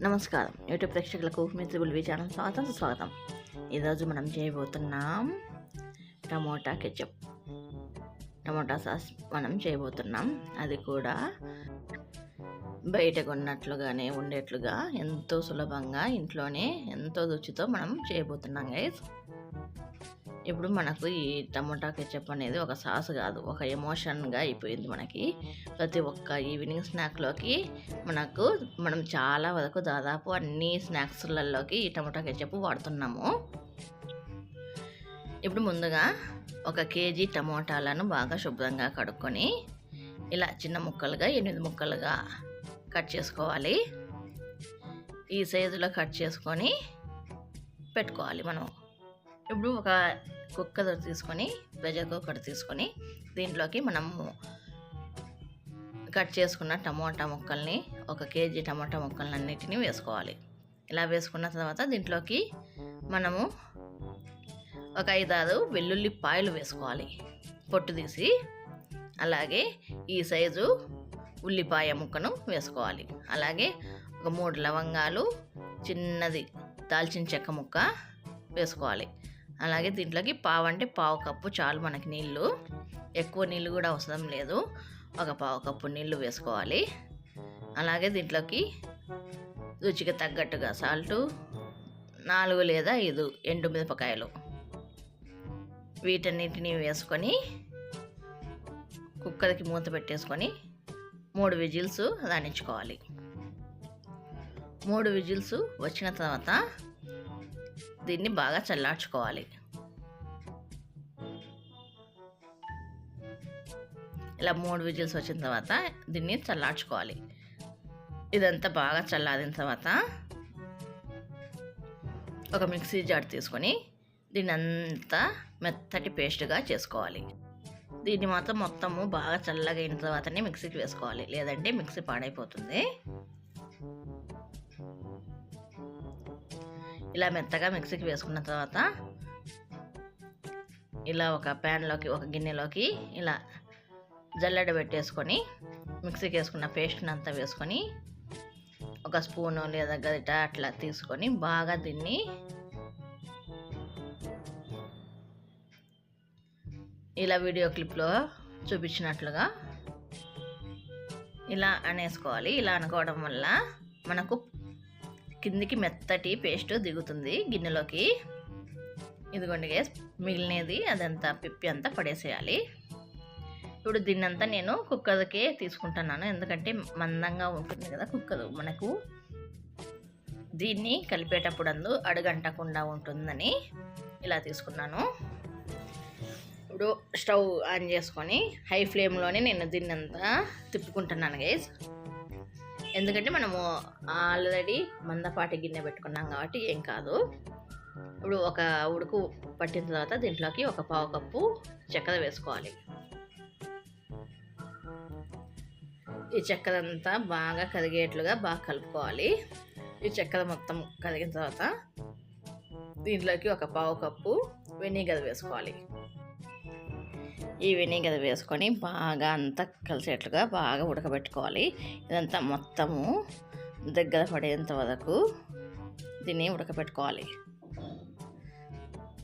నమస్కారం. యూట్యూబ్ ప్రేక్షకులకు మిత్రులు విచారం స్వాగతం స్వాగతం ఈరోజు మనం చేయబోతున్నాం టమోటా కెచప్. టమోటా సాస్ మనం చేయబోతున్నాం. అది కూడా బయట కొన్నట్లుగానే ఉండేట్లుగా ఎంతో సులభంగా ఇంట్లోనే ఎంతో రుచితో మనం చేయబోతున్నాం గైస్ ఇప్పుడు మనకు ఈ టమోటా కెచప్ అనేది ఒక సాస్ కాదు ఒక ఎమోషన్గా అయిపోయింది మనకి. ప్రతి ఒక్క ఈవినింగ్ స్నాక్లోకి మనకు మనం చాలా వరకు దాదాపు అన్ని స్నాక్స్లలోకి ఈ టమోటా కెచప్ వాడుతున్నాము. ఇప్పుడు ముందుగా ఒక కేజీ టమోటాలను బాగా శుభ్రంగా కడుక్కొని ఇలా చిన్న ముక్కలుగా ఎనిమిది ముక్కలుగా కట్ చేసుకోవాలి. ఈ సైజులో కట్ చేసుకొని పెట్టుకోవాలి మనం ఇప్పుడు ఒక కుక్కర్ తీసుకొని ప్రెజర్ కుక్కర్ తీసుకొని దీంట్లోకి మనము కట్ చేసుకున్న టమోటా ముక్కల్ని ఒక కేజీ టమోటా ముక్కల్ని అన్నిటినీ వేసుకోవాలి. ఇలా వేసుకున్న తర్వాత దీంట్లోకి మనము ఒక ఐదారు వెల్లుల్లి పాయలు వేసుకోవాలి. పొట్టు తీసి అలాగే ఈ సైజు ఉల్లిపాయ ముక్కను వేసుకోవాలి. అలాగే ఒక మూడు లవంగాలు చిన్నది దాల్చిన చెక్క ముక్క వేసుకోవాలి. అలాగే దీంట్లోకి పావు అంటే పావు కప్పు చాలు మనకి నీళ్ళు. ఎక్కువ నీళ్ళు కూడా అవసరం లేదు. ఒక పావు కప్పు నీళ్ళు వేసుకోవాలి. అలాగే దీంట్లోకి రుచికి తగ్గట్టుగా సాల్టు నాలుగు లేదా ఐదు ఎండు మిరపకాయలు. వీటన్నిటిని వేసుకొని కుక్కర్కి మూత పెట్టేసుకొని మూడు విజిల్స్ రాణించుకోవాలి. మూడు విజిల్స్ వచ్చిన తర్వాత దీన్ని బాగా చల్లార్చుకోవాలి. ఇలా మూడు విజిల్స్ వచ్చిన తర్వాత దీన్ని చల్లార్చుకోవాలి. ఇదంతా బాగా చల్లారిన తర్వాత ఒక మిక్సీ జార్ తీసుకొని దీన్ని అంతా మెత్తటి పేస్ట్గా చేసుకోవాలి. దీన్ని మాత్రం మొత్తము బాగా చల్లగా అయిన తర్వాతనే మిక్సీకి వేసుకోవాలి. లేదంటే మిక్సీ పాడైపోతుంది. ఇలా మెత్తగా మిక్సీకి వేసుకున్న తర్వాత ఇలా ఒక ప్యాన్లోకి ఒక గిన్నెలోకి ఇలా జల్లెడ పెట్టేసుకొని మిక్సీకి వేసుకున్న పేస్ట్ని అంతా వేసుకొని ఒక స్పూను లేదా గరిట అట్లా తీసుకొని బాగా దీన్ని ఇలా వీడియో క్లిప్లో చూపించినట్లుగా ఇలా అనేసుకోవాలి. ఇలా అనుకోవడం వల్ల మనకు కిందికి మెత్తటి పేస్ట్ దిగుతుంది గిన్నెలోకి. ఇదిగోండి గ్యాస్ మిగిలినది అదంతా పిప్పి అంతా పడేసేయాలి. ఇప్పుడు దీన్నంతా నేను కుక్కర్కే తీసుకుంటున్నాను. ఎందుకంటే మందంగా ఉంటుంది కదా కుక్కర్ మనకు. దీన్ని కలిపేటప్పుడు అందు అడుగంటకుండా ఉంటుందని ఇలా తీసుకున్నాను. ఇప్పుడు స్టవ్ ఆన్ చేసుకొని హై ఫ్లేమ్లోనే నేను దీన్ని అంతా తిప్పుకుంటున్నాను గైస్ ఎందుకంటే మనము ఆల్రెడీ మందపాటి గిన్నె పెట్టుకున్నాం కాబట్టి ఏం కాదు. ఇప్పుడు ఒక ఉడుకు పట్టిన తర్వాత దీంట్లోకి ఒక పావు కప్పు చక్కెర వేసుకోవాలి. ఈ చక్కెర అంతా బాగా కరిగేట్లుగా బాగా కలుపుకోవాలి. ఈ చక్కెర మొత్తం కరిగిన తర్వాత దీంట్లోకి ఒక పావు కప్పు వెనిగర్ వేసుకోవాలి. ఈ వినిగర్ వేసుకొని బాగా అంతా కలిసేట్లుగా బాగా ఉడకబెట్టుకోవాలి. ఇదంతా మొత్తము దగ్గర పడేంత వరకు దీన్ని ఉడకబెట్టుకోవాలి.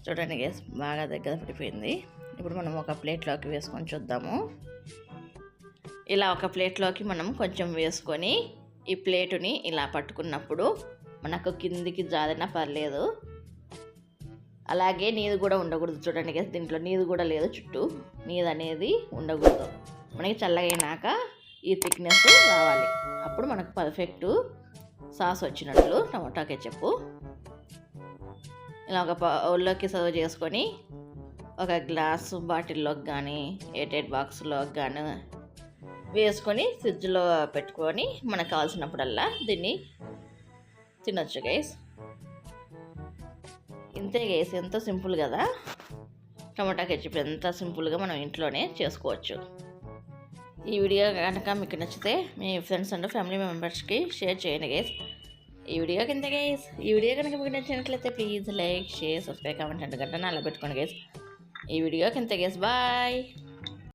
చూడండి గ్యాస్ బాగా దగ్గర పడిపోయింది. ఇప్పుడు మనం ఒక ప్లేట్లోకి వేసుకొని చూద్దాము. ఇలా ఒక ప్లేట్లోకి మనం కొంచెం వేసుకొని ఈ ప్లేటుని ఇలా పట్టుకున్నప్పుడు మనకు కిందికి జారినా పర్లేదు. అలాగే నీరు కూడా ఉండకూడదు. చూడండి కదా దీంట్లో నీరు కూడా లేదు. చుట్టూ నీరు అనేది ఉండకూడదు. మనకి చల్లగైనాక ఈ థిక్నెస్ రావాలి. అప్పుడు మనకు పర్ఫెక్ట్ సాస్ వచ్చినట్లు టమోటా చెప్పు ఇలా ఒక ఒళ్ళోకి సర్వ్ చేసుకొని ఒక గ్లాస్ బాటిల్లోకి కానీ ఎయిటెడ్ బాక్స్లోకి కానీ వేసుకొని ఫ్రిడ్జ్లో పెట్టుకొని మనకు కావాల్సినప్పుడల్లా దీన్ని తినొచ్చు గైస్ అంతే గేస్ ఎంతో సింపుల్ కదా? టమాటా కెచప్ ఎంత సింపుల్గా మనం ఇంట్లోనే చేసుకోవచ్చు. ఈ వీడియో కనుక మీకు నచ్చితే మీ ఫ్రెండ్స్ అండ్ ఫ్యామిలీ మెంబర్స్కి షేర్ చేయండి గేస్ ఈ వీడియో కింద గైస్ ఈ వీడియో కనుక మీకు నచ్చినట్లయితే please like share subscribe comment and గంట నాలో పెట్టుకోండి గైస్ ఈ వీడియో కింద గేస్ బాయ్